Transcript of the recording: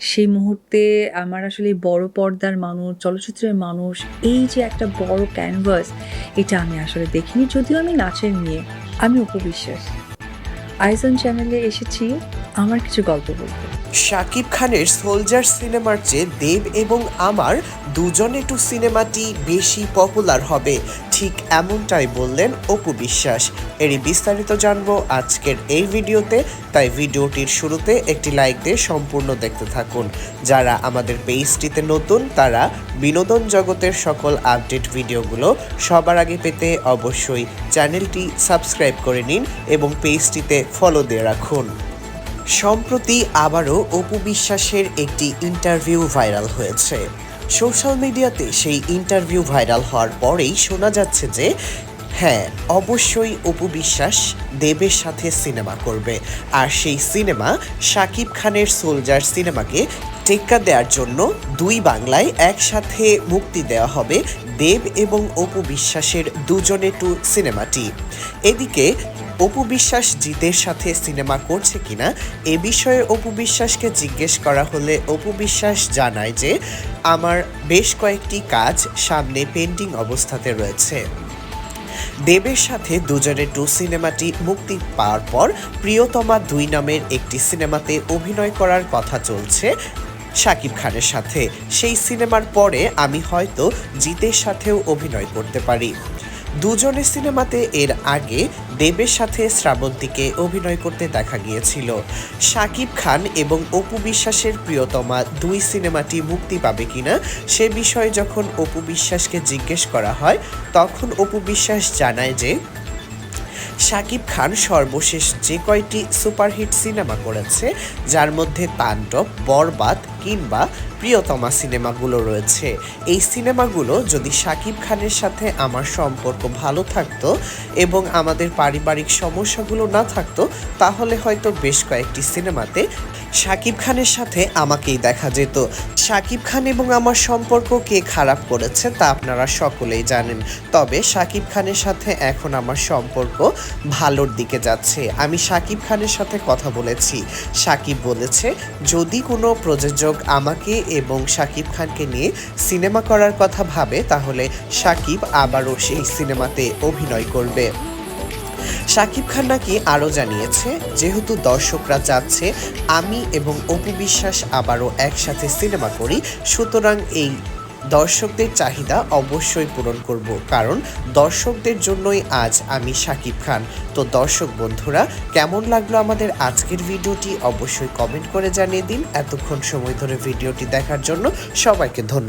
সেই মুহূর্তে আমার আসলে বড় পর্দার মানুষ, চলচ্চিত্রের মানুষ, এই যে একটা বড় ক্যানভাস, এটা আমি আসলে দেখিনি। যদিও আমি নাচের নিয়ে আমি অপু বিশ্বাস। আইজন চ্যানেলে এসেছি আমার কিছু গল্প বলতে। শাকিব খানের সোলজার সিনেমার চেয়ে দেব এবং আমার দুজনে টু সিনেমাটি বেশি পপুলার হবে। ঠিক এমনটাই বললেন অপু বিশ্বাস। এরই বিস্তারিত জানব আজকের এই ভিডিওতে, তাই ভিডিওটির শুরুতে একটি লাইক দিয়ে সম্পূর্ণ দেখতে থাকুন। যারা আমাদের পেজটিতে নতুন, তারা বিনোদন জগতের সকল আপডেট ভিডিওগুলো সবার আগে পেতে অবশ্যই চ্যানেলটি সাবস্ক্রাইব করে নিন এবং পেজটিতে ফলো দিয়ে রাখুন। সম্প্রতি আবারও অপু বিশ্বাসের একটি ইন্টারভিউ ভাইরাল হয়েছে। সোশ্যাল মিডিয়াতে সেই ইন্টারভিউ ভাইরাল হওয়ার পরেই শোনা যাচ্ছে যে হ্যাঁ অবশ্যই অপু বিশ্বাস দেবের সাথে সিনেমা করবে। আর সেই সিনেমা শাকিব খানের সোলজার সিনেমাকে টেক্কা দেওয়ার জন্য দুই বাংলায় একসাথে মুক্তি দেওয়া হবে দেব এবং অপু বিশ্বাসের দুজনে টু সিনেমাটি। এদিকে অপু বিশ্বাস জিতের সাথে সিনেমা করছে কিনা এ বিষয়ে অপু বিশ্বাসকে জিজ্ঞেস করা হলে অপু বিশ্বাস জানায় যে আমার বেশ কয়েকটি কাজ সামনে পেন্ডিং অবস্থাতে রয়েছে। দেবের সাথে দুজনে টু সিনেমাটি মুক্তি পাওয়ার পর প্রিয়তমা দুই নামের একটি সিনেমাতে অভিনয় করার কথা চলছে শাকিব খানের সাথে। সেই সিনেমার পরে আমি হয়তো জিতের সাথেও অভিনয় করতে পারি। দুজনের সিনেমাতে এর আগে দেবের সাথে শ্রাবন্তীকে অভিনয় করতে দেখা গিয়েছিল। শাকিব খান এবং অপু বিশ্বাসের প্রিয়তমা দুই সিনেমাটি মুক্তি পাবে কিনা সে বিষয়ে যখন অপু বিশ্বাসকে জিজ্ঞেস করা হয়, তখন অপু বিশ্বাস জানায় যে শাকিব খান সর্বশেষ যে কয়টি সুপারহিট সিনেমা করেছে, যার মধ্যে তাণ্ডব, বরবাদ কিংবা প্রিয়তমা সিনেমাগুলো রয়েছে। এই সিনেমাগুলো যদি শাকিব খানের সাথে আমার সম্পর্ক ভালো থাকতো এবং আমাদের পারিবারিক সমস্যাগুলো না থাকতো, তাহলে হয়তো বেশ কয়েকটি সিনেমাতে শাকিব খানের সাথে আমাকেই দেখা যেত। শাকিব খান এবং আমার সম্পর্ক কে খারাপ করেছে তা আপনারা সকলেই জানেন। তবে শাকিব খানের সাথে এখন আমার সম্পর্ক ভালোর দিকে যাচ্ছে। আমি শাকিব খানের সাথে কথা বলেছি। শাকিব বলেছে, যদি কোনো প্রযোজক আমাকে এবং শাকিব খানকে নিয়ে সিনেমা করার কথা ভাবে, তাহলে শাকিব আবারও সেই সিনেমাতে অভিনয় করবে। শাকিব খান নাকি আরও জানিয়েছে, যেহেতু দর্শকরা চাচ্ছে আমি এবং অপু বিশ্বাস আবারও একসাথে সিনেমা করি, সুতরাং এই দর্শকদের চাহিদা অবশ্যই পূরণ করব, কারণ দর্শকদের জন্যই আজ আমি সাকিব খান। তো দর্শক বন্ধুরা, কেমন লাগল আমাদের আজকের ভিডিওটি? অবশ্যই কমেন্ট করে জানিয়ে দিন। এতক্ষণ সময় ধরে ভিডিওটি দেখার জন্য সবাইকে ধন্যবাদ।